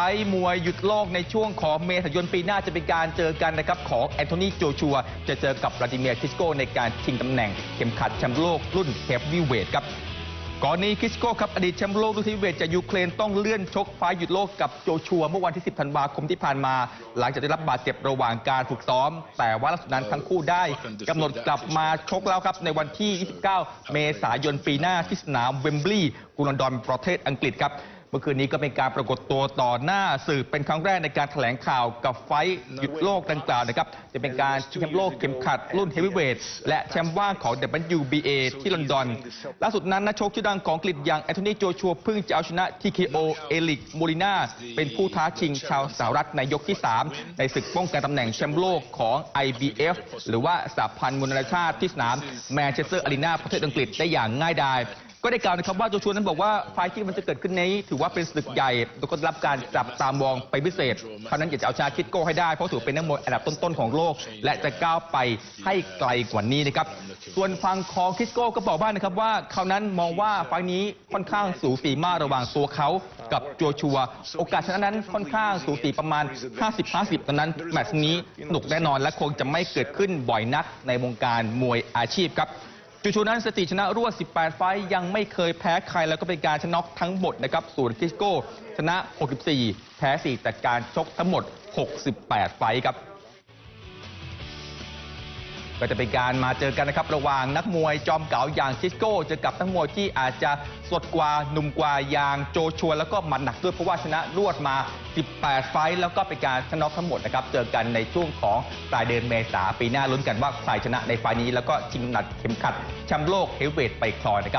ไฟมวยหยุดโลกในช่วงของเมษายนปีหน้าจะเป็นการเจอกันนะครับของแอนโทนีโจชัว จะเจอกับวลาดิเมียร์คิสโกในการชิงตำแหน่งเข็มขัดแชมป์โลกรุ่นเฮฟวีเวทครับก่อนนี้คิสโกครับอดีตแชมป์โลกรุ่นเฮฟวีเวทจากยูเครนต้องเลื่อนชกไฟหยุดโลกกับโจชัว เมื่อวันที่ 10 ธันวาคมที่ผ่านมา หลังจากได้รับบาดเจ็บระหว่างการฝึกซ้อม แต่ว่าล่าสุดนั้นทั้งคู่ได้กำหนดกลับมาชกแล้วครับในวันที่ 29 เมษายนปีหน้าที่สนามเวมบลีย์กรุงลอนดอนประเทศอังกฤษครับ เมื่อคืนนี้ก็เป็นการปรากฏตัวต่อหน้าสื่อเป็นครั้งแรกในการแถลงข่าวกับไฟท์หยุดโลกดังกล่าวนะครับจะเป็นการแชมป์โลกเข็มขัดรุ่นเฮฟวีเวทและแชมป์ว่างของ WBA ที่ลอนดอน ล่าสุดนั้นนักชกชื่อดังของอังกฤษอย่างแอนโทนีโจชัวเพิ่งจะเอาชนะ TKO เอลิกโมลิน่าเป็นผู้ท้าชิงชาวสหรัฐในยกที่ 3 ในศึกป้องกันตำแหน่งแชมป์โลกของ IBF หรือว่าสหพันธ์มวยนานาชาติที่สนามแมนเชสเตอร์อารีนาประเทศอังกฤษได้อย่างง่ายดาย ก็ได้กล่าวนะครับว่าโจชัวนั้นบอกว่าไฟที่มันจะเกิดขึ้นนี้ถือว่าเป็นศึกใหญ่แล้วก็รับการจับตามองไปพิเศษเพราะนั้นอยากจะเอาชนะคิดโก้ให้ได้เพราะถือเป็นนักมวยอันดับต้นๆของโลก และจะก้าวไปให้ไกลกว่านี้นะครับส่วนฟังของคิสโก้ก็บอกบ้างนะครับว่าเขานั้นมองว่าไฟนี้ค่อนข้างสูสีมากระหว่างตัวเขากับโจชัว โอกาสชนะนั้นค่อนข้างสูสีประมาณ 50-50ตอนนั้นแมตช์นี้สนุกแน่นอนและคงจะไม่เกิดขึ้นบ่อยนักในวงการมวยอาชีพครับ จูชูนั้นสติชนะรวด 18 ไฟต์ยังไม่เคยแพ้ใครแล้วก็เป็นการชนะน็อกทั้งหมดนะครับ ส่วนคิสโก้ ชนะ 64 แพ้ 4 แต่การชกทั้งหมด 68 ไฟต์ครับ ก็จะเป็นการมาเจอกันนะครับระหว่างนักมวยจอมเก่าอย่างซิสโก้เจอกับนักมวยที่อาจจะสดกว่าหนุ่มกว่าอย่างโจชัวแล้วก็หมัดหนักด้วยเพราะว่าชนะรวดมา 18 ไฟแล้วก็เป็นการชนะน็อกทั้งหมดนะครับเจอกันในช่วงของปลายเดือนเมษาปีหน้าลุ้นกันว่าใครชนะในไฟนี้ แล้วก็ชิงหนัดเข็มขัดแชมป์โลกเฮฟวีเวทไปครองนะครับ